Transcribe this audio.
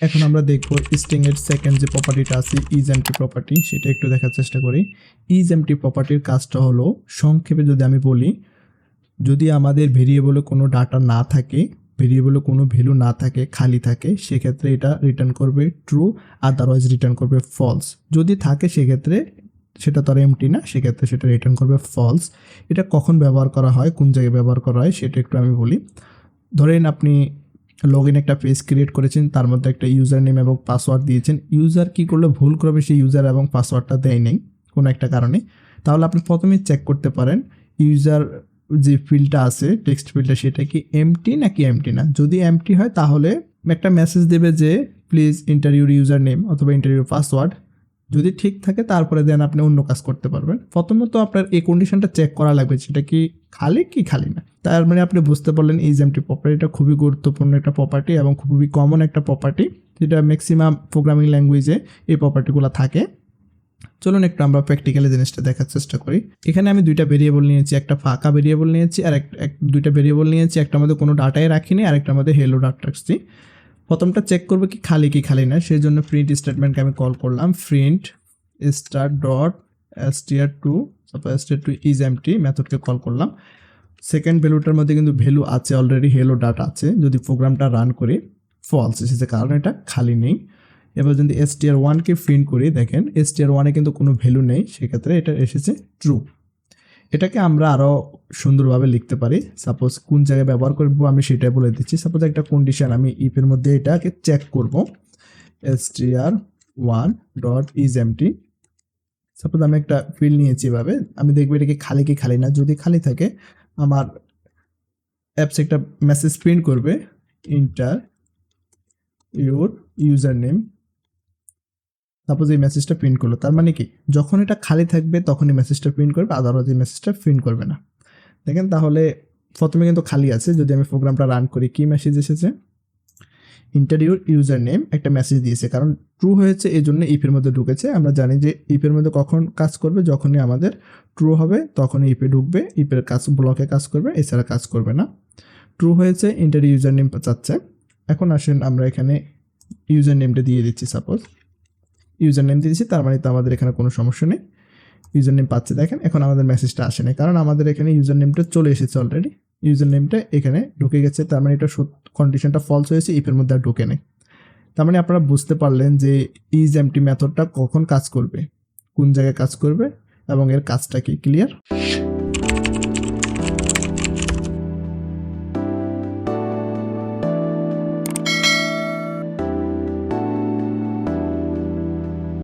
এখন আমরা দেখব স্ট্রিং এর সেকেন্ড যে প্রপার্টিটা আছে ইজ এমটি প্রপার্টি সেটা একটু দেখার চেষ্টা করি। ইজ এমটি প্রপার্টির কাজটা হলো, সংক্ষেপে যদি আমি বলি, যদি আমাদের ভেরিয়েবলে কোনো ডাটা না থাকে, ভেরিয়েবলে কোনো ভ্যালু না থাকে, খালি থাকে, সেক্ষেত্রে এটা রিটার্ন করবে ট্রু আদারওয়াইজ রিটার্ন করবে ফলস যদি থাকে, সেক্ষেত্রে সেটা তো আর এমটি না, সেক্ষেত্রে সেটা রিটার্ন করবে ফলস এটা কখন ব্যবহার করা হয়, কোন জায়গায় ব্যবহার করা হয়, সেটা একটু আমি বলি। ধরেন আপনি লগ ইন একটা পেজ ক্রিয়েট করেছেন, তার মধ্যে একটা ইউজার নেম এবং পাসওয়ার্ড দিয়েছেন। ইউজার কি করলে ভুল করবে সেই ইউজার এবং পাসওয়ার্ডটা দেয় নেই, কোনো একটা কারণে। তাহলে আপনি প্রথমেই চেক করতে পারেন ইউজার যে ফিল্ডটা আছে টেক্সট ফিল্ডটা সেটা কি এমটি নাকি এমটি না? যদি এমটি হয়, তাহলে একটা মেসেজ দেবে যে প্লিজ ইন্টারভিউর ইউজার নেম অথবা ইন্টারভিউর পাসওয়ার্ড যদি ঠিক থাকে, তারপরে দেন আপনি অন্য কাজ করতে পারবেন। প্রথমত আপনার এই কন্ডিশনটা চেক করা লাগবে, সেটা কি খালি কি খালি না। তার মানে আপনি বুঝতে পারলেন এই এমটি প্রপার্টিটা খুবই গুরুত্বপূর্ণ একটা প্রপার্টি এবং খুবই কমন একটা প্রপার্টি যেটা ম্যাক্সিমাম প্রোগ্রামিং ল্যাঙ্গুয়েজে এই প্রপার্টিগুলো থাকে। চলুন একটু আমরা প্র্যাকটিক্যালি জিনিসটা দেখার চেষ্টা করি। এখানে আমি দুইটা ভেরিয়েবল নিয়েছি, একটা ফাঁকা ভেরিয়েবল নিয়েছি আর এক দুইটা ভেরিয়েবল নিয়েছি, একটা মধ্যে কোনো ডাটাই রাখিনি আর একটা মধ্যে হেলো ডাটা রাখছি। প্রথমটা চেক করবে কি খালি কি খালি না, সেই জন্য প্রিন্ট স্টেটমেন্টকে আমি কল করলাম। Print star dot STR two তারপর এসটিআর টু ইজ এমটি মেথডকে কল করলাম। সেকেন্ড ভ্যালুটার মধ্যে কিন্তু ভ্যালু আছে অলরেডি হেলো ডাটা আছে। যদি প্রোগ্রামটা রান করি ফলস এসেছে কারণ এটা খালি নেই। এবার যদি এস টিআর ওয়ানকে প্রিন্ট করি, দেখেন এস টিআর ওয়ানে কিন্তু কোনো ভ্যালু নেই, সেক্ষেত্রে এটা এসেছে ট্রু এটাকে আমরা আরও সুন্দরভাবে লিখতে পারি। সাপোজ কোন জায়গায় ব্যবহার করব, আমি সেটাই বলে দিচ্ছি। সাপোজ একটা কন্ডিশন আমি ইফের মধ্যে এটাকে চেক করব। S TR one dot is empty suppose আমি একটা ফিল নিয়েছি এভাবে, আমি দেখব এটা কি খালি কি খালি না। যদি খালি থাকে আমার অ্যাপস একটা মেসেজ প্রিন্ট করবে enter your user name suppose এই মেসেজটা প্রিন্ট করল, তার মানে কি? যখন এটা খালি থাকবে তখন এই মেসেজটা প্রিন্ট করবে, আদারওয়াইজ এই মেসেজটা প্রিন্ট করবে না। দেখেন তাহলে প্রথমে কিন্তু খালি আছে, যদি আমি প্রোগ্রামটা রান করি, কি মেসেজ এসেছে? ইন্টারভিউর ইউজার নেম একটা মেসেজ দিয়েছে। কারণ ট্রু হয়েছে এই জন্য ইফের মধ্যে ঢুকেছে। আমরা জানি যে ইফের মধ্যে কখন কাজ করবে, যখনই আমাদের ট্রু হবে, তখনই ইপে ঢুকবে। ইপের কাজ ব্লকে কাজ করবে, এছাড়া কাজ করবে না। ট্রু হয়েছে ইন্টারভিউ ইউজার নেম চাচ্ছে। এখন আসেন আমরা এখানে ইউজার নেমটা দিয়ে দিচ্ছি সাপোজ ইউজার নেম দিয়েছি তার মানে তো আমাদের এখানে কোনো সমস্যা নেই। ইউজার নেম পাচ্ছে, দেখেন। এখন আমাদের মেসেজটা আসে না কারণ আমাদের এখানে ইউজার নেমটা চলে এসেছে অলরেডি ইউজার নেমটা এখানে ঢুকে গেছে। তার মানে এটা কন্ডিশনটা ফলস হয়েছে ইফের মধ্যে আর ঢুকে নেই। তার মানে আপনারা বুঝতে পারলেন যে ইজ এমটি মেথডটা কখন কাজ করবে, কোন জায়গায় কাজ করবে এবং এর কাজটা কি ক্লিয়ার